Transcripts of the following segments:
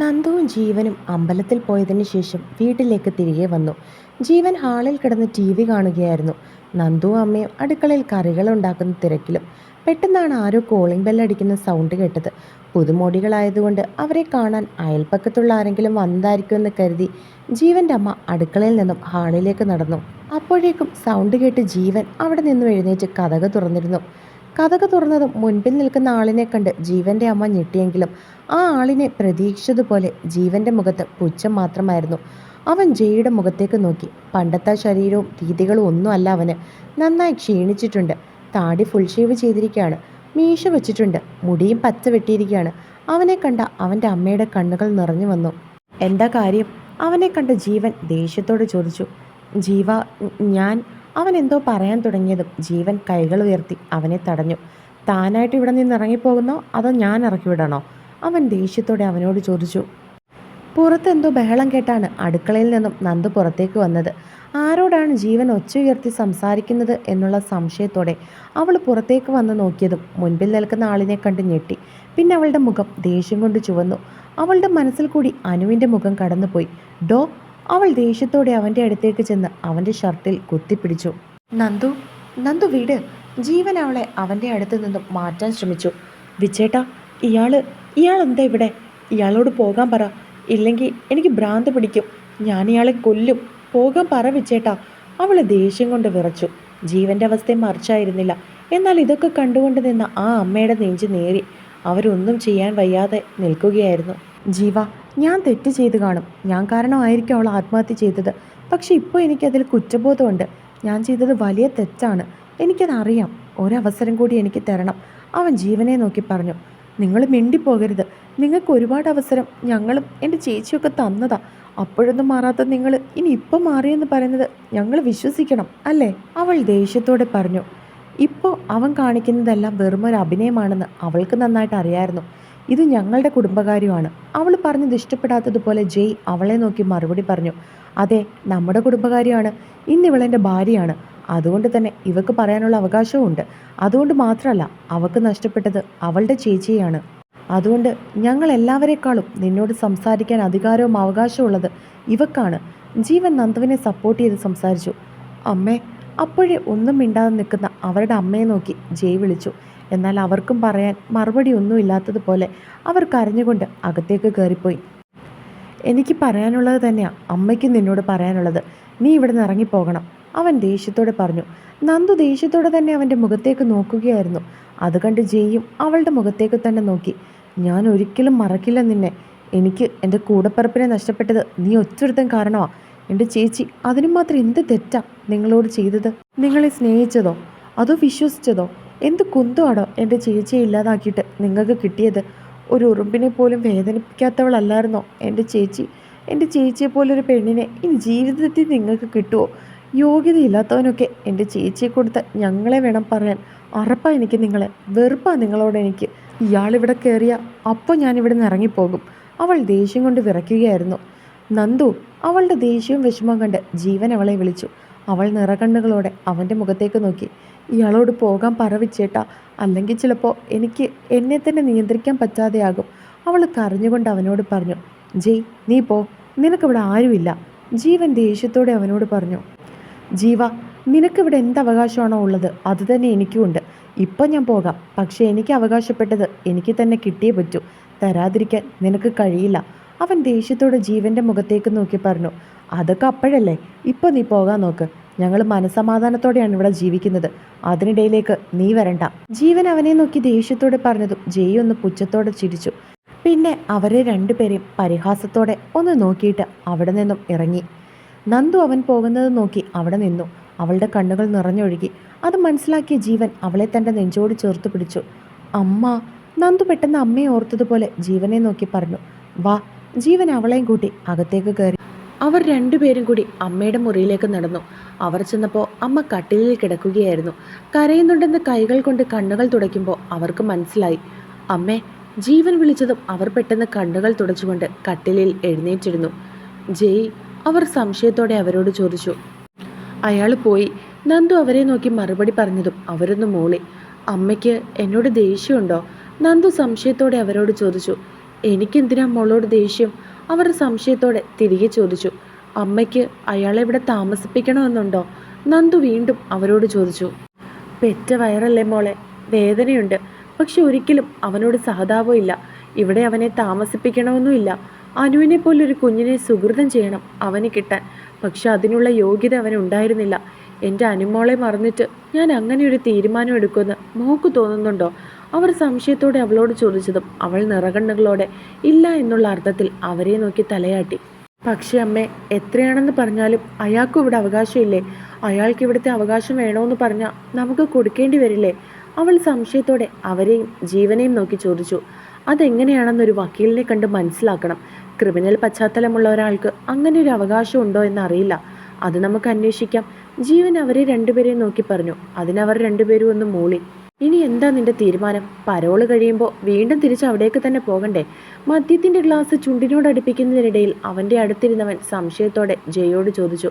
നന്ദുവും ജീവനും അമ്പലത്തിൽ പോയതിന് ശേഷം വീട്ടിലേക്ക് തിരികെ വന്നു. ജീവൻ ഹാളിൽ കിടന്ന് ടി വി കാണുകയായിരുന്നു. നന്ദുവും അമ്മയും അടുക്കളയിൽ കറികൾ ഉണ്ടാക്കുന്ന തിരക്കിലും പെട്ടെന്നാണ് ആരോ കോളിംഗ് ബെല്ലടിക്കുന്ന സൗണ്ട് കേട്ടത്. പുതുമോടികളായതുകൊണ്ട് അവരെ കാണാൻ അയൽപ്പക്കത്തുള്ള ആരെങ്കിലും വന്നതായിരിക്കുമെന്ന് കരുതി ജീവന്റെ അമ്മ അടുക്കളയിൽ നിന്നും ഹാളിലേക്ക് നടന്നു. അപ്പോഴേക്കും സൗണ്ട് കേട്ട് ജീവൻ അവിടെ നിന്നും എഴുന്നേറ്റ് കഥക തുറന്നിരുന്നു. കഥക തുറന്നതും മുൻപിൽ നിൽക്കുന്ന ആളിനെ കണ്ട് ജീവന്റെ അമ്മ ഞെട്ടിയെങ്കിലും ആ ആളിനെ പ്രതീക്ഷിച്ചതുപോലെ ജീവന്റെ മുഖത്ത് പുച്ഛം മാത്രമായിരുന്നു. അവൻ ജയുടെ മുഖത്തേക്ക് നോക്കി. പണ്ടത്തെ ശരീരവും രീതികളും ഒന്നും അല്ല അവന്. നന്നായി ക്ഷീണിച്ചിട്ടുണ്ട്. താടി ഫുൾ ഷേവ് ചെയ്തിരിക്കുകയാണ് മീശ വെച്ചിട്ടുണ്ട്. മുടിയും പച്ച വെട്ടിയിരിക്കുകയാണ് അവനെ കണ്ട അവന്റെ അമ്മയുടെ കണ്ണുകൾ നിറഞ്ഞു വന്നു. എന്താ കാര്യം? അവനെ കണ്ട ജീവൻ ദേഷ്യത്തോട് ചോദിച്ചു. ജീവ ഞാൻ അവൻ എന്തോ പറയാൻ തുടങ്ങിയതും. ജീവൻ കൈകൾ ഉയർത്തി അവനെ തടഞ്ഞു. താനായിട്ട് ഇവിടെ നിന്ന് ഇറങ്ങിപ്പോകുന്നോ? അതോ ഞാൻ ഇറക്കി വിടണോ? അവൻ ദേഷ്യത്തോടെ അവനോട് ചോദിച്ചു. പുറത്തെന്തോ ബഹളം കേട്ടാണ് അടുക്കളയിൽ നിന്നും നന്ദു പുറത്തേക്ക് വന്നത്. ആരോടാണ് ജീവൻ ഒച്ച ഉയർത്തി സംസാരിക്കുന്നത് എന്നുള്ള സംശയത്തോടെ അവൾ പുറത്തേക്ക് വന്ന് നോക്കിയതും മുൻപിൽ നിൽക്കുന്ന ആളിനെ കണ്ട് ഞെട്ടി. പിന്നെ അവളുടെ മുഖം ദേഷ്യം കൊണ്ട് ചുവന്നു. അവളുടെ മനസ്സിൽ കൂടി അനുവിന്റെ മുഖം കടന്നുപോയി. ഡോ അവൾ ദേഷ്യത്തോടെ അവന്റെ അടുത്തേക്ക് ചെന്ന് അവന്റെ ഷർട്ടിൽ കുത്തിപ്പിടിച്ചു. നന്ദു നന്ദു വീട്. ജീവൻ അവളെ അവന്റെ അടുത്ത് നിന്നും മാറ്റാൻ ശ്രമിച്ചു. വിച്ചേട്ടാ ഇയാൾ ഇയാൾ എന്താ ഇവിടെ? ഇയാളോട് പോകാൻ പറ. ഇല്ലെങ്കിൽ എനിക്ക് ഭ്രാന്ത് പിടിക്കും. ഞാൻ ഇയാളെ കൊല്ലും. പോകാൻ പറ വിച്ചേട്ടാ അവൾ ദേഷ്യം കൊണ്ട് വിറച്ചു. ജീവന്റെ അവസ്ഥയും മറിച്ചായിരുന്നില്ല. എന്നാൽ ഇതൊക്കെ കണ്ടുകൊണ്ട് നിന്ന ആ അമ്മയുടെ നെഞ്ചു നേറി. അവരൊന്നും ചെയ്യാൻ വയ്യാതെ നിൽക്കുകയായിരുന്നു. ജീവ ഞാൻ തെറ്റ് ചെയ്ത് കാണും. ഞാൻ കാരണമായിരിക്കും അവൾ ആത്മഹത്യ ചെയ്തത്. പക്ഷെ ഇപ്പോൾ എനിക്കതിൽ കുറ്റബോധമുണ്ട്. ഞാൻ ചെയ്തത് വലിയ തെറ്റാണ്. എനിക്കതറിയാം. ഒരവസരം കൂടി എനിക്ക് തരണം. അവൻ ജീവനെ നോക്കി പറഞ്ഞു. നിങ്ങൾ മിണ്ടിപ്പോകരുത്. നിങ്ങൾക്ക് ഒരുപാട് അവസരം ഞങ്ങളും എന്റെ ചേച്ചിയൊക്കെ തന്നതാ. അപ്പോഴൊന്നും മാറാത്ത നിങ്ങൾ ഇനി ഇപ്പം മാറിയെന്ന് പറയുന്നത് ഞങ്ങൾ വിശ്വസിക്കണം അല്ലേ? അവൾ ദേഷ്യത്തോടെ പറഞ്ഞു. ഇപ്പോൾ അവൻ കാണിക്കുന്നതെല്ലാം വെറുമൊരു അഭിനയമാണെന്ന് അവൾക്ക് നന്നായിട്ട് അറിയായിരുന്നു ഇത് ഞങ്ങളുടെ കുടുംബകാര്യമാണ്. അവൾ പറഞ്ഞത് ഇഷ്ടപ്പെടാത്തതുപോലെ ജയ് അവളെ നോക്കി മറുപടി പറഞ്ഞു. അതെ നമ്മുടെ കുടുംബകാര്യമാണ്. ഇന്ന് ഇവളെന്റെ ഭാര്യയാണ്. അതുകൊണ്ട് തന്നെ ഇവക്ക് പറയാനുള്ള അവകാശവുമുണ്ട് അതുകൊണ്ട് മാത്രമല്ല അവക്ക് നഷ്ടപ്പെട്ടത് അവളുടെ ചേച്ചിയാണ് അതുകൊണ്ട് ഞങ്ങൾ എല്ലാവരെക്കാളും നിന്നോട് സംസാരിക്കാൻ അധികാരവും അവകാശവും ഉള്ളത് ഇവക്കാണ്. ജീവൻ നന്ദുവിനെ സപ്പോർട്ട് ചെയ്ത് സംസാരിച്ചു. അമ്മേ അപ്പോഴേ ഒന്നും മിണ്ടാതെ നിൽക്കുന്ന അവരുടെ അമ്മയെ നോക്കി ജയ് വിളിച്ചു. എന്നാൽ അവർക്കും പറയാൻ മറുപടി ഒന്നും ഇല്ലാത്തതുപോലെ അവർ കരഞ്ഞുകൊണ്ട് അകത്തേക്ക് കയറിപ്പോയി. എനിക്ക് പറയാനുള്ളത് തന്നെയാണ് അമ്മയ്ക്കും നിന്നോട് പറയാനുള്ളത്. നീ ഇവിടെ നിന്ന് ഇറങ്ങിപ്പോകണം. അവൻ ദേഷ്യത്തോടെ പറഞ്ഞു. നന്ദു ദേഷ്യത്തോടെ തന്നെ അവന്റെ മുഖത്തേക്ക് നോക്കുകയായിരുന്നു. അത് കണ്ട് ജയ്യും അവളുടെ മുഖത്തേക്ക് തന്നെ നോക്കി. ഞാൻ ഒരിക്കലും മറക്കില്ല നിന്നെ. എനിക്ക് എന്റെ കൂടപ്പറപ്പിനെ നഷ്ടപ്പെട്ടത് നീ ഒറ്റൊരുത്തൻ കാരണമാ. എന്റെ ചേച്ചി അതിനു മാത്രം എന്ത് തെറ്റാ നിങ്ങളോട് ചെയ്തത്? നിങ്ങളെ സ്നേഹിച്ചതോ? അതോ വിശ്വസിച്ചതോ? എന്ത് കുന്തമാണോ എന്റെ ചേച്ചിയെ ഇല്ലാതാക്കിയിട്ട് നിങ്ങൾക്ക് കിട്ടിയത്? ഒരു ഉറുമ്പിനെ പോലും വേദനിപ്പിക്കാത്തവളല്ലായിരുന്നോ എന്റെ ചേച്ചി? എന്റെ ചേച്ചിയെ പോലൊരു പെണ്ണിനെ ഇനി ജീവിതത്തിൽ നിങ്ങൾക്ക് കിട്ടുമോ യോഗ്യതയില്ലാത്തവനൊക്കെ എന്റെ ചേച്ചിയെ കൊടുത്ത് ഞങ്ങളെ വേണം പറയാൻ. അറപ്പാ എനിക്ക് നിങ്ങളെ വെറുപ്പാ നിങ്ങളോട് എനിക്ക്. ഇയാളിവിടെ കയറിയ അപ്പോൾ ഞാനിവിടെ നിന്ന് ഇറങ്ങിപ്പോകും. അവൾ ദേഷ്യം കൊണ്ട് വിറയ്ക്കുകയായിരുന്നു. നന്ദു അവളുടെ ദേഷ്യവും വിഷമം കണ്ട് ജീവൻ അവളെ വിളിച്ചു. അവൾ നിറകണ്ണുകളോടെ അവന്റെ മുഖത്തേക്ക് നോക്കി. ഇയാളോട് പോകാൻ പറവിച്ചേട്ടാ അല്ലെങ്കിൽ ചിലപ്പോൾ എനിക്ക് എന്നെ തന്നെ നിയന്ത്രിക്കാൻ പറ്റാതെയാകും. അവൾ കരഞ്ഞുകൊണ്ട് അവനോട് പറഞ്ഞു ജയ് നീ പോ. നിനക്കിവിടെ ആരുമില്ല. ജീവൻ ദേഷ്യത്തോടെ അവനോട് പറഞ്ഞു ജീവ നിനക്കിവിടെ എന്ത് അവകാശമാണോ ഉള്ളത്? അത് തന്നെ എനിക്കുമുണ്ട് ഇപ്പം ഞാൻ പോകാം. പക്ഷേ എനിക്ക് അവകാശപ്പെട്ടത് എനിക്ക് തന്നെ കിട്ടിയേ പറ്റൂ. തരാതിരിക്കാൻ നിനക്ക് കഴിയില്ല. അവൻ ദേഷ്യത്തോടെ ജീവന്റെ മുഖത്തേക്ക് നോക്കി പറഞ്ഞു അതൊക്കെ അപ്പോഴല്ലേ? ഇപ്പോൾ നീ പോകാൻ നോക്ക്. ഞങ്ങൾ മനസമാധാനത്തോടെയാണ് ഇവിടെ ജീവിക്കുന്നത്. അതിനിടയിലേക്ക് നീ വരണ്ട. ജീവൻ അവനെ നോക്കി ദേഷ്യത്തോടെ പറഞ്ഞതും ജയ് ഒന്ന് പുച്ഛത്തോടെ ചിരിച്ചു. പിന്നെ അവരെ രണ്ടുപേരെയും പരിഹാസത്തോടെ ഒന്ന് നോക്കിയിട്ട് അവിടെ നിന്നും ഇറങ്ങി. നന്ദു അവൻ പോകുന്നത് നോക്കി അവിടെ നിന്നു. അവളുടെ കണ്ണുകൾ നിറഞ്ഞൊഴുകി. അത് മനസ്സിലാക്കിയ ജീവൻ അവളെ തന്റെ നെഞ്ചോട് ചേർത്ത് പിടിച്ചു. അമ്മ നന്ദു പെട്ടെന്ന് അമ്മയെ ഓർത്തതുപോലെ ജീവനെ നോക്കി പറഞ്ഞു. വാ ജീവൻ അവളെയും കൂട്ടി അകത്തേക്ക് കയറി. അവർ രണ്ടുപേരും കൂടി അമ്മയുടെ മുറിയിലേക്ക് നടന്നു. അവർ ചെന്നപ്പോൾ അമ്മ കട്ടിലിൽ കിടക്കുകയായിരുന്നു. കരയുന്നുണ്ടെന്ന് കൈകൾ കൊണ്ട് കണ്ണുകൾ തുടയ്ക്കുമ്പോൾ അവർക്ക് മനസ്സിലായി. അമ്മേ ജീവൻ വിളിച്ചതും അവർ പെട്ടെന്ന് കണ്ണുകൾ തുടച്ചുകൊണ്ട് കട്ടിലിൽ എഴുന്നേറ്റിരുന്നു. ജയ് അവർ സംശയത്തോടെ അവരോട് ചോദിച്ചു. അയാൾ പോയി. നന്ദു അവരെ നോക്കി മറുപടി പറഞ്ഞതും അവരൊന്ന് മൂളി. അമ്മയ്ക്ക് എന്നോട് ദേഷ്യമുണ്ടോ? നന്ദു സംശയത്തോടെ അവരോട് ചോദിച്ചു. എനിക്കെന്തിനാ മോളോട് ദേഷ്യം? അവർ സംശയത്തോടെ തിരികെ ചോദിച്ചു. അമ്മയ്ക്ക് അയാളെ ഇവിടെ താമസിപ്പിക്കണമെന്നുണ്ടോ? നന്ദു വീണ്ടും അവരോട് ചോദിച്ചു. പെറ്റ വയറല്ലേ മോളെ? വേദനയുണ്ട്. പക്ഷെ ഒരിക്കലും അവനോട് സഹതാപം ഇല്ല. ഇവിടെ അവനെ താമസിപ്പിക്കണമെന്നുമില്ല. അനുവിനെ പോലൊരു കുഞ്ഞിനെ സുഹൃതം ചെയ്യണം അവന് കിട്ടാൻ. പക്ഷെ അതിനുള്ള യോഗ്യത അവനുണ്ടായിരുന്നില്ല എന്റെ അനുമോളെ മറന്നിട്ട് ഞാൻ അങ്ങനെ ഒരു തീരുമാനം എടുക്കുമെന്ന് മോക്ക് തോന്നുന്നുണ്ടോ? അവർ സംശയത്തോടെ അവളോട് ചോദിച്ചതും അവൾ നിറകണ്ണുകളോടെ ഇല്ല എന്നുള്ള അർത്ഥത്തിൽ അവരെ നോക്കി തലയാട്ടി. പക്ഷേ അമ്മേ എത്രയാണെന്ന് പറഞ്ഞാലും അയാൾക്കും ഇവിടെ അവകാശമില്ലേ? അയാൾക്ക് ഇവിടുത്തെ അവകാശം വേണമെന്ന് പറഞ്ഞാൽ നമുക്ക് കൊടുക്കേണ്ടി വരില്ലേ? അവൾ സംശയത്തോടെ അവരെയും ജീവനെയും നോക്കി ചോദിച്ചു. അതെങ്ങനെയാണെന്നൊരു വക്കീലിനെ കണ്ട് മനസ്സിലാക്കണം. ക്രിമിനൽ പശ്ചാത്തലമുള്ള ഒരാൾക്ക് അങ്ങനെ ഒരു അവകാശം ഉണ്ടോ എന്നറിയില്ല. അത് നമുക്ക് അന്വേഷിക്കാം. ജീവൻ അവരെ രണ്ടുപേരെയും നോക്കി പറഞ്ഞു. അതിനവർ രണ്ടുപേരും ഒന്ന് മൂളി. ഇനി എന്താ നിന്റെ തീരുമാനം? പരോൾ കഴിയുമ്പോൾ വീണ്ടും തിരിച്ച് അവിടേക്ക് തന്നെ പോകണ്ടേ? മദ്യത്തിന്റെ ഗ്ലാസ് ചുണ്ടിനോട് അടുപ്പിക്കുന്നതിനിടയിൽ അവന്റെ അടുത്തിരുന്നവൻ സംശയത്തോടെ ജയോട് ചോദിച്ചു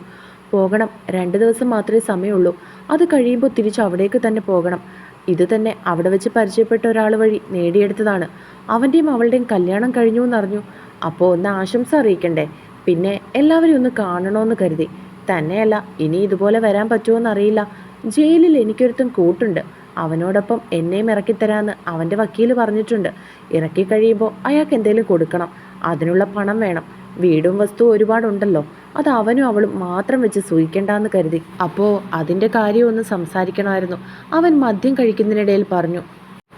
പോകണം. രണ്ട് ദിവസം മാത്രമേ സമയമുള്ളൂ. അത് കഴിയുമ്പോൾ തിരിച്ച് അവിടേക്ക് തന്നെ പോകണം. ഇത് തന്നെ അവിടെ വെച്ച് പരിചയപ്പെട്ട ഒരാൾ വഴി നേടിയെടുത്തതാണ്. അവന്റെയും അവളുടെയും കല്യാണം കഴിഞ്ഞു എന്നറിഞ്ഞു. അപ്പോൾ ഒന്ന് ആശംസ അറിയിക്കണ്ടേ? പിന്നെ എല്ലാവരും ഒന്ന് കാണണമെന്ന് കരുതി. തന്നെയല്ല ഇനി ഇതുപോലെ വരാൻ പറ്റുമോ എന്നറിയില്ല ജയിലിൽ എനിക്കൊരുത്തും കൂട്ടുണ്ട്. അവനോടൊപ്പം എന്നെയും ഇറക്കിത്തരാമെന്ന് അവന്റെ വക്കീൽ പറഞ്ഞിട്ടുണ്ട്. ഇറക്കി കഴിയുമ്പോൾ അയാൾക്ക് എന്തെങ്കിലും കൊടുക്കണം. അതിനുള്ള പണം വേണം. വീടും വസ്തു ഒരുപാടുണ്ടല്ലോ. അത് അവനും അവളും മാത്രം വെച്ച് സൂഹിക്കണ്ടെന്ന് കരുതി. അപ്പോൾ അതിന്റെ കാര്യം ഒന്ന് സംസാരിക്കണമായിരുന്നു. അവൻ മദ്യം കഴിക്കുന്നതിനിടയിൽ പറഞ്ഞു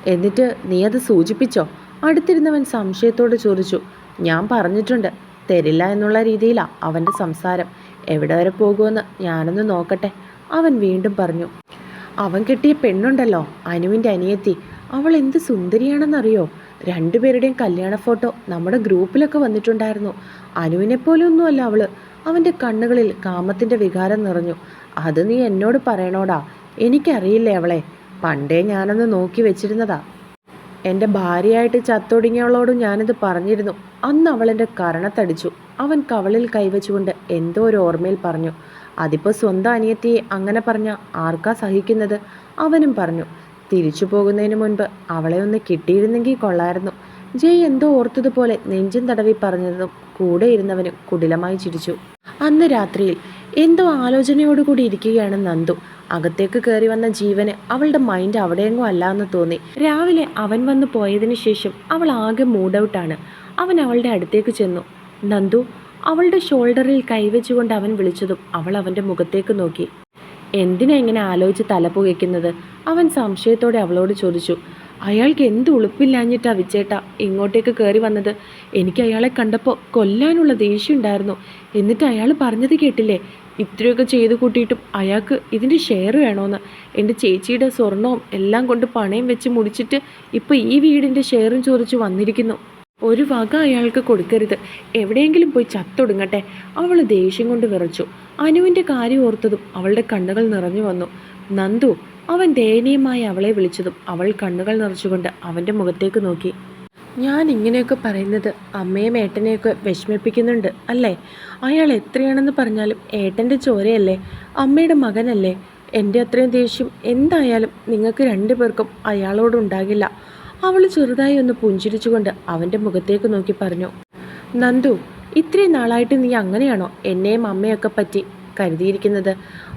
എന്നിട്ട് നീ അത് സൂചിപ്പിച്ചോ? അടുത്തിരുന്നവൻ സംശയത്തോട് ചോദിച്ചു ഞാൻ പറഞ്ഞിട്ടുണ്ട്. തരില്ല എന്നുള്ള രീതിയിലാണ് അവന്റെ സംസാരം. എവിടെ വരെ പോകുമെന്ന് ഞാനൊന്ന് നോക്കട്ടെ. അവൻ വീണ്ടും പറഞ്ഞു അവൻ കെട്ടിയ പെണ്ണുണ്ടല്ലോ അനുവിന്റെ അനിയത്തി. അവൾ എന്ത് സുന്ദരിയാണെന്നറിയോ? രണ്ടുപേരുടെയും കല്യാണ ഫോട്ടോ നമ്മുടെ ഗ്രൂപ്പിലൊക്കെ വന്നിട്ടുണ്ടായിരുന്നു. അനുവിനെ പോലെ ഒന്നുമല്ല അവൾ. അവന്റെ കണ്ണുകളിൽ കാമത്തിന്റെ വികാരം നിറഞ്ഞു. അത് നീ എന്നോട് പറയണോടാ? എനിക്കറിയില്ലേ അവളെ? പണ്ടേ ഞാനൊന്ന് നോക്കി വെച്ചിരുന്നതാ. എന്റെ ഭാര്യയായിട്ട് ചത്തൊടുങ്ങിയവളോടും ഞാനിത് പറഞ്ഞിരുന്നു. അന്ന് അവൾ എന്റെ കരണത്തടിച്ചു. അവൻ കവളിൽ കൈവച്ചുകൊണ്ട് എന്തോ ഒരു ഓർമ്മയിൽ പറഞ്ഞു. അതിപ്പോൾ സ്വന്തം അനിയത്തിയെ അങ്ങനെ പറഞ്ഞ ആർക്കാ സഹിക്കുന്നത്? അവനും പറഞ്ഞു തിരിച്ചു പോകുന്നതിന് മുൻപ് അവളെ ഒന്ന് കിട്ടിയിരുന്നെങ്കിൽ കൊള്ളായിരുന്നു. ജയ് എന്തോ ഓർത്തതുപോലെ നെഞ്ചും തടവി പറഞ്ഞതും കൂടെ ഇരുന്നവനും കുടിലമായി ചിരിച്ചു. അന്ന് രാത്രിയിൽ എന്തോ ആലോചനയോടുകൂടി ഇരിക്കുകയാണ് നന്ദു. അകത്തേക്ക് കയറി വന്ന ജീവന് അവളുടെ മൈൻഡ് അവിടെയെങ്ങോ അല്ല എന്ന് തോന്നി. രാവിലെ അവൻ വന്നു പോയതിനു ശേഷം അവൾ ആകെ മൂഡ് ഔട്ടാണ് അവൻ അവളുടെ അടുത്തേക്ക് ചെന്നു. നന്ദു അവളുടെ ഷോൾഡറിൽ കൈവച്ചുകൊണ്ട് അവൻ വിളിച്ചതും അവൾ അവന്റെ മുഖത്തേക്ക് നോക്കി. എന്തിനാ ഇങ്ങനെ ആലോചിച്ച് തല പുകയ്ക്കുന്നത്? അവൻ സംശയത്തോടെ അവളോട് ചോദിച്ചു. അയാൾക്ക് എന്ത് ഉളുപ്പില്ലാഞ്ഞിട്ടാ വിച്ചേട്ടാ ഇങ്ങോട്ടേക്ക് കയറി വന്നത്? എനിക്ക് അയാളെ കണ്ടപ്പോൾ കൊല്ലാനുള്ള ദേഷ്യമുണ്ടായിരുന്നു എന്നിട്ട് അയാൾ പറഞ്ഞത് കേട്ടില്ലേ? ഇത്രയൊക്കെ ചെയ്ത് കൂട്ടിയിട്ടും അയാൾക്ക് ഇതിന്റെ ഷെയർ വേണമെന്ന് എന്റെ ചേച്ചിയുടെ സ്വർണവും എല്ലാം കൊണ്ട് പണയം വെച്ച് മുടിച്ചിട്ട് ഇപ്പോൾ ഈ വീടിന്റെ ഷെയറും ചോദിച്ചു വന്നിരിക്കുന്നു. ഒരു വക അയാൾക്ക് കൊടുക്കരുത്. എവിടെയെങ്കിലും പോയി ചത്തൊടുങ്ങട്ടെ. അവൾ ദേഷ്യം കൊണ്ട് വിറച്ചു. അനുവിന്റെ കാര്യം ഓർത്തതും അവളുടെ കണ്ണുകൾ നിറഞ്ഞു വന്നു. നന്ദു അവൻ ദയനീയമായി അവളെ വിളിച്ചതും അവൾ കണ്ണുകൾ നിറച്ചുകൊണ്ട് അവന്റെ മുഖത്തേക്ക് നോക്കി. ഞാൻ ഇങ്ങനെയൊക്കെ പറയുന്നത് അമ്മയും ഏട്ടനെയൊക്കെ വിഷമിപ്പിക്കുന്നുണ്ട് അല്ലേ? അയാൾ എത്രയാണെന്ന് പറഞ്ഞാലും ഏട്ടന്റെ ചോരയല്ലേ? അമ്മയുടെ മകനല്ലേ? എന്റെ അത്രയും ദേഷ്യം എന്തായാലും നിങ്ങൾക്ക് രണ്ടു പേർക്കും അയാളോടുണ്ടാകില്ല അവൾ ചെറുതായി ഒന്ന് പുഞ്ചിരിച്ചുകൊണ്ട് അവന്റെ മുഖത്തേക്ക് നോക്കി പറഞ്ഞു നന്ദു ഇത്രയും നാളായിട്ട് നീ അങ്ങനെയാണോ എന്നെയും അമ്മയൊക്കെ പറ്റി കരുതിയിരിക്കുന്നത്?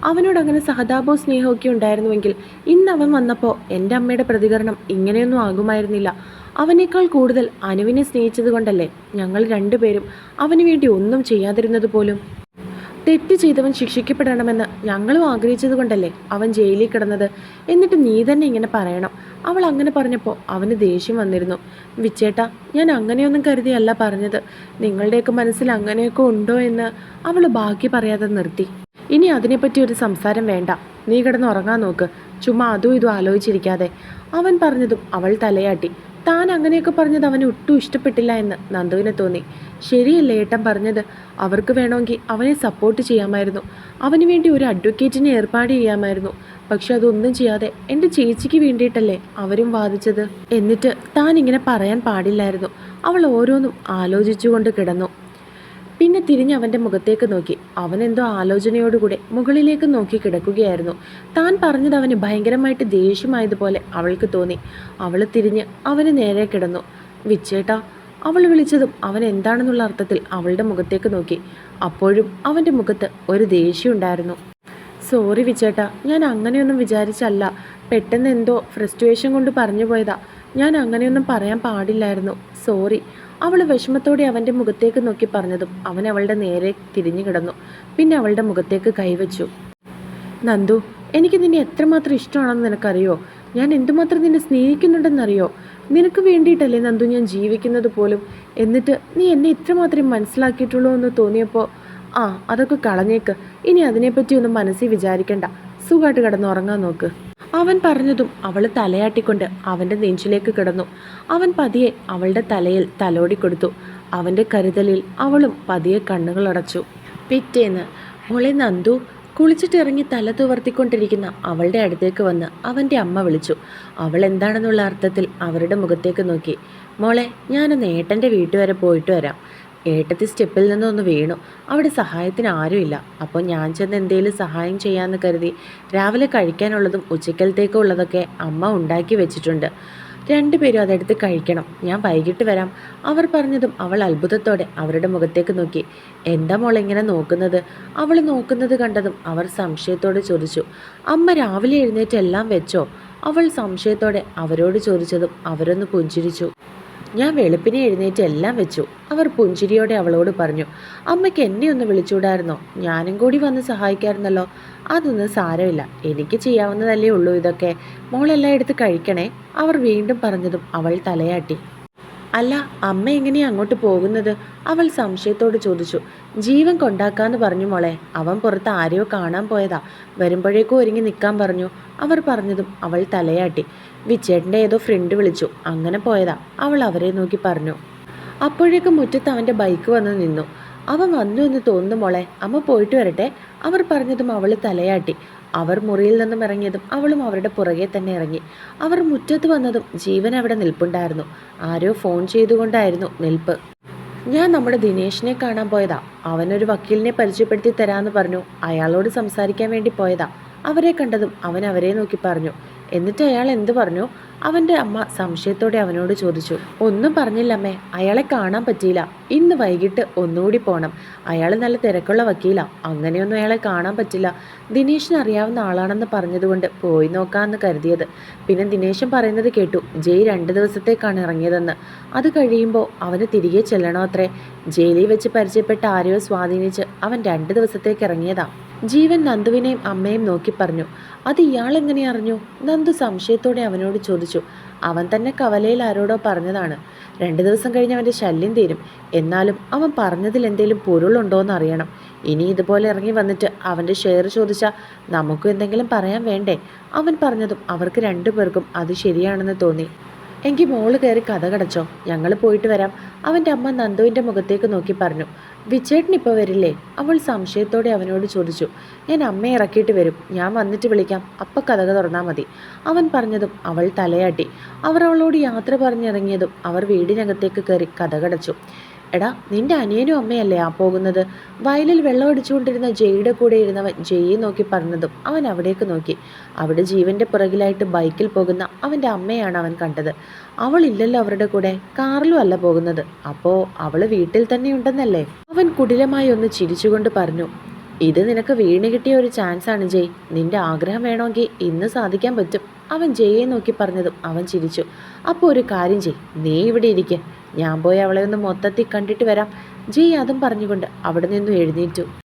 അവനോട് അങ്ങനെ സഹതാപവും സ്നേഹവും ഒക്കെ ഉണ്ടായിരുന്നുവെങ്കിൽ ഇന്ന് അവൻ വന്നപ്പോൾ എന്റെ അമ്മയുടെ പ്രതികരണം ഇങ്ങനെയൊന്നും ആകുമായിരുന്നില്ല. അവനേക്കാൾ കൂടുതൽ അനുവിനെ സ്നേഹിച്ചത് കൊണ്ടല്ലേ ഞങ്ങൾ രണ്ടുപേരും അവന് വേണ്ടി ഒന്നും ചെയ്യാതിരുന്നത് പോലും? തെറ്റ് ചെയ്തവൻ ശിക്ഷിക്കപ്പെടണമെന്ന് ഞങ്ങളും ആഗ്രഹിച്ചത് കൊണ്ടല്ലേ അവൻ ജയിലിൽ കിടന്നത്. എന്നിട്ട് നീ തന്നെ ഇങ്ങനെ പറയണം. അവൾ അങ്ങനെ പറഞ്ഞപ്പോൾ അവന് ദേഷ്യം വന്നിരുന്നു. വിച്ചേട്ട ഞാൻ അങ്ങനെയൊന്നും കരുതിയല്ല പറഞ്ഞത്. നിങ്ങളുടെയൊക്കെ മനസ്സിൽ അങ്ങനെയൊക്കെ ഉണ്ടോ എന്ന് അവൾ ബാക്കി പറയാതെ നിർത്തി. ഇനി അതിനെപ്പറ്റി ഒരു സംസാരം വേണ്ട. നീ കിടന്ന് ഉറങ്ങാൻ നോക്ക്. ചുമ്മാ അതും ഇതും ആലോചിച്ചിരിക്കാതെ. അവൻ പറഞ്ഞതും അവൾ തലയാട്ടി. താൻ അങ്ങനെയൊക്കെ പറഞ്ഞത് അവന് ഒട്ടും ഇഷ്ടപ്പെട്ടില്ല എന്ന് നന്ദുവിനെ തോന്നി. ശരിയല്ലേ ഏട്ടൻ പറഞ്ഞത്? അവർക്ക് വേണമെങ്കിൽ അവനെ സപ്പോർട്ട് ചെയ്യാമായിരുന്നു. അവന് വേണ്ടി ഒരു അഡ്വക്കേറ്റിനെ ഏർപ്പാട് ചെയ്യാമായിരുന്നു. പക്ഷെ അതൊന്നും ചെയ്യാതെ എന്റെ ചേച്ചിക്ക് വേണ്ടിയിട്ടല്ലേ അവരും വാദിച്ചത്? എന്നിട്ട് താൻ ഇങ്ങനെ പറയാൻ പാടില്ലായിരുന്നു. അവൾ ഓരോന്നും ആലോചിച്ചുകൊണ്ട് കിടന്നു. പിന്നെ തിരിഞ്ഞ് അവന്റെ മുഖത്തേക്ക് നോക്കി. അവൻ അവനെന്തോ ആലോചനയോടുകൂടെ മുകളിലേക്ക് നോക്കി കിടക്കുകയായിരുന്നു. താൻ പറഞ്ഞത് അവന് ഭയങ്കരമായിട്ട് ദേഷ്യമായതുപോലെ അവൾക്ക് തോന്നി. അവൾ തിരിഞ്ഞ് അവന് നേരെ കിടന്നു. വിച്ചേട്ടാ അവൾ വിളിച്ചതും അവൻ എന്താണെന്നുള്ള അർത്ഥത്തിൽ അവളുടെ മുഖത്തേക്ക് നോക്കി. അപ്പോഴും അവന്റെ മുഖത്ത് ഒരു ദേഷ്യമുണ്ടായിരുന്നു സോറി വിച്ചേട്ടാ ഞാൻ അങ്ങനെയൊന്നും വിചാരിച്ചല്ല. പെട്ടെന്ന് എന്തോ ഫ്രസ്ട്രേഷൻ കൊണ്ട് പറഞ്ഞു പോയതാ. ഞാൻ അങ്ങനെയൊന്നും പറയാൻ പാടില്ലായിരുന്നു. സോറി. അവൾ വിഷമത്തോടെ അവന്റെ മുഖത്തേക്ക് നോക്കി പറഞ്ഞതും അവൻ അവളുടെ നേരെ തിരിഞ്ഞു കിടന്നു. പിന്നെ അവളുടെ മുഖത്തേക്ക് കൈവച്ചു. നന്ദു എനിക്ക് നിന്നെ എത്രമാത്രം ഇഷ്ടമാണെന്ന് നിനക്കറിയോ? ഞാൻ എന്തുമാത്രം നിന്നെ സ്നേഹിക്കുന്നുണ്ടെന്നറിയോ? നിനക്ക് വേണ്ടിയിട്ടല്ലേ നന്ദു ഞാൻ ജീവിക്കുന്നത് പോലും? എന്നിട്ട് നീ എന്നെ ഇത്രമാത്രം മനസ്സിലാക്കിയിട്ടുള്ളൂ എന്ന് തോന്നിയപ്പോൾ ആ അതൊക്കെ കളഞ്ഞേക്ക്. ഇനി അതിനെപ്പറ്റി ഒന്നും മനസ്സിൽ വിചാരിക്കണ്ട. സുഖമായിട്ട് കിടന്നുറങ്ങാൻ നോക്ക്. അവൻ പറഞ്ഞതും അവൾ തലയാട്ടിക്കൊണ്ട് അവന്റെ നെഞ്ചിലേക്ക് കിടന്നു. അവൻ പതിയെ അവളുടെ തലയിൽ തലോടി കൊടുത്തു. അവന്റെ കരുതലിൽ അവളും പതിയെ കണ്ണുകളടച്ചു പിറ്റേന്ന് മോളെ നന്ദു കുളിച്ചിട്ടിറങ്ങി തല തുവർത്തിക്കൊണ്ടിരിക്കുന്ന അവളുടെ അടുത്തേക്ക് വന്ന് അവന്റെ അമ്മ വിളിച്ചു. അവൾ എന്താണെന്നുള്ള അർത്ഥത്തിൽ അവരുടെ മുഖത്തേക്ക് നോക്കി. മോളെ ഞാനൊന്ന് ഏട്ടന്റെ വീട്ടുവരെ പോയിട്ട് വരാം. ഏട്ടത്തി സ്റ്റെപ്പിൽ നിന്നൊന്ന് വീണു. അവിടെ സഹായത്തിന് ആരുമില്ല. അപ്പോൾ ഞാൻ ചെന്ന് എന്തെങ്കിലും സഹായം ചെയ്യാമെന്ന് കരുതി രാവിലെ കഴിക്കാനുള്ളതും ഉച്ചക്കലത്തേക്കും ഉള്ളതൊക്കെ അമ്മ ഉണ്ടാക്കി വെച്ചിട്ടുണ്ട്. രണ്ടുപേരും അതെടുത്ത് കഴിക്കണം. ഞാൻ വൈകിട്ട് വരാം. അവർ പറഞ്ഞതും അവൾ അത്ഭുതത്തോടെ അവരുടെ മുഖത്തേക്ക് നോക്കി. എന്താ മോൾ ഇങ്ങനെ നോക്കുന്നത്? അവൾ നോക്കുന്നത് കണ്ടതും അവർ സംശയത്തോടെ ചോദിച്ചു. അമ്മ രാവിലെ എഴുന്നേറ്റ് എല്ലാം വെച്ചോ? അവൾ സംശയത്തോടെ അവരോട് ചോദിച്ചതും അവരൊന്ന് പുഞ്ചിരിച്ചു. ഞാൻ വെളുപ്പിനെ എഴുന്നേറ്റ് എല്ലാം വെച്ചു. അവർ പുഞ്ചിരിയോടെ അവളോട് പറഞ്ഞു അമ്മയ്ക്ക് എന്നെ ഒന്ന് വിളിച്ചുകൂടായിരുന്നോ? ഞാനും കൂടി വന്ന് സഹായിക്കായിരുന്നല്ലോ. അതൊന്നും സാരമില്ല. എനിക്ക് ചെയ്യാവുന്നതല്ലേ ഉള്ളൂ ഇതൊക്കെ. മോളെല്ലാം എടുത്ത് കഴിക്കണേ. അവർ വീണ്ടും പറഞ്ഞതും അവൾ തലയാട്ടി. അല്ല അമ്മ എങ്ങനെയാ അങ്ങോട്ട് പോകുന്നത്? അവൾ സംശയത്തോട് ചോദിച്ചു. ജീവൻ കൊണ്ടാക്കാന്ന് പറഞ്ഞു മോളെ. അവൻ പുറത്ത് ആരെയോ കാണാൻ പോയതാ. വരുമ്പോഴേക്കും ഒരുങ്ങി നിൽക്കാൻ പറഞ്ഞു. അവർ പറഞ്ഞതും അവൾ തലയാട്ടി. വിച്ചേട്ടന്റെ ഏതോ ഫ്രണ്ട് വിളിച്ചു. അങ്ങനെ പോയതാ. അവൾ അവരെ നോക്കി പറഞ്ഞു. അപ്പോഴേക്കും മുറ്റത്ത് അവന്റെ ബൈക്ക് വന്ന് നിന്നു. അവൻ വന്നു എന്ന് തോന്നുന്നു മോളെ. അമ്മ പോയിട്ട് വരട്ടെ. അവർ പറഞ്ഞതും അവൾ തലയാട്ടി. അവർ മുറിയിൽ നിന്നും ഇറങ്ങിയതും അവളും അവരുടെ പുറകെ തന്നെ ഇറങ്ങി. അവർ മുറ്റത്ത് വന്നതും ജീവൻ അവിടെ നിൽപ്പുണ്ടായിരുന്നു. ആരോ ഫോൺ ചെയ്തുകൊണ്ടായിരുന്നു നിൽപ്പ്. ഞാൻ നമ്മുടെ ദിനേശിനെ കാണാൻ പോയതാ. അവനൊരു വക്കീലിനെ പരിചയപ്പെടുത്തി തരാമെന്ന് പറഞ്ഞു. അയാളോട് സംസാരിക്കാൻ വേണ്ടി പോയതാ. അവരെ കണ്ടതും അവൻ അവരെ നോക്കി പറഞ്ഞു. എന്നിട്ട് അയാൾ എന്ത് പറഞ്ഞു? അവന്റെ അമ്മ സംശയത്തോടെ അവനോട് ചോദിച്ചു ഒന്നും പറഞ്ഞില്ലമ്മേ അയാളെ കാണാൻ പറ്റിയില്ല. ഇന്ന് വൈകിട്ട് ഒന്നുകൂടി പോകണം അയാൾ നല്ല തിരക്കുള്ള വക്കീലാ. അങ്ങനെയൊന്നും അയാളെ കാണാൻ പറ്റില്ല. ദിനേശിന് അറിയാവുന്ന ആളാണെന്ന് പറഞ്ഞതുകൊണ്ട് പോയി നോക്കാമെന്ന് കരുതിയത്. പിന്നെ ദിനേശൻ പറയുന്നത് കേട്ടു ജയ് രണ്ട് ദിവസത്തേക്കാണ് ഇറങ്ങിയതെന്ന്. അത് കഴിയുമ്പോൾ അവന് തിരികെ ചെല്ലണോ അത്രേ? ജയിലിൽ വെച്ച് പരിചയപ്പെട്ട ആരെയോ സ്വാധീനിച്ച് അവൻ രണ്ട് ദിവസത്തേക്ക് ഇറങ്ങിയതാ. ജീവൻ നന്ദുവിനെയും അമ്മയും നോക്കി പറഞ്ഞു. അത് ഇയാൾ എങ്ങനെ അറിഞ്ഞു? നന്ദു സംശയത്തോടെ അവനോട് ചോദിച്ചു. അവൻ തന്നെ കവലയിൽ ആരോടോ പറഞ്ഞതാണ്. രണ്ടു ദിവസം കഴിഞ്ഞ് അവന്റെ ശല്യം തീരും. എന്നാലും അവൻ പറഞ്ഞതിൽ എന്തെങ്കിലും പൊരുളുണ്ടോയെന്ന് അറിയണം. ഇനി ഇതുപോലെ ഇറങ്ങി വന്നിട്ട് അവന്റെ ഷെയർ ചോദിച്ചാൽ നമുക്കും എന്തെങ്കിലും പറയാൻ വേണ്ടേ? അവൻ പറഞ്ഞതും അവർക്ക് രണ്ടുപേർക്കും അത് ശരിയാണെന്ന് തോന്നി. എങ്കിൽ മോൾ കയറി കഥ കടച്ചോ. ഞങ്ങൾ പോയിട്ട് വരാം. അവന്റെ അമ്മ നന്ദുവിന്റെ മുഖത്തേക്ക് നോക്കി പറഞ്ഞു. വിജേട്ടൻ ഇപ്പോൾ വരില്ലേ? അവൾ സംശയത്തോടെ അവനോട് ചോദിച്ചു. ഞാൻ അമ്മയെ ഇറക്കിയിട്ട് വരും. ഞാൻ വന്നിട്ട് വിളിക്കാം. അപ്പം കഥക തുറന്നാൽ മതി. അവൻ പറഞ്ഞതും അവൾ തലയാട്ടി. അവർ അവളോട് യാത്ര പറഞ്ഞിറങ്ങിയതും അവർ വീടിനകത്തേക്ക് കയറി കഥ കടച്ചു. എടാ നിന്റെ അനിയനും അമ്മയല്ലേ ആ പോകുന്നത്? വയലിൽ വെള്ളം അടിച്ചുകൊണ്ടിരുന്ന ജയ്യുടെ കൂടെ ഇരുന്നവൻ ജയ്യെ നോക്കി പറഞ്ഞതും അവൻ അവിടേക്ക് നോക്കി. അവിടെ ജീവന്റെ പുറകിലായിട്ട് ബൈക്കിൽ പോകുന്ന അവന്റെ അമ്മയാണ് അവൻ കണ്ടത്. അവളില്ലല്ലോ അവരുടെ കൂടെ. കാറിലും അല്ല പോകുന്നത്. അപ്പോൾ അവൾ വീട്ടിൽ തന്നെ ഉണ്ടെന്നല്ലേ? അവൻ കുടിലമായി ഒന്ന് ചിരിച്ചുകൊണ്ട് പറഞ്ഞു ഇത് നിനക്ക് വീണ് കിട്ടിയ ഒരു ചാൻസാണ് ജയ്. നിന്റെ ആഗ്രഹം വേണമെങ്കിൽ ഇന്ന് സാധിക്കാൻ പറ്റും. അവൻ ജയെ നോക്കി പറഞ്ഞതും അവൻ ചിരിച്ചു. അപ്പോൾ ഒരു കാര്യം ചെയ് നീ ഇവിടെ ഇരിക്കുക ഞാൻ പോയി അവളെ ഒന്ന് മൊത്തത്തിൽ കണ്ടിട്ട് വരാം. ജയ് അതും പറഞ്ഞുകൊണ്ട് അവിടെ നിന്നും എഴുന്നേറ്റു.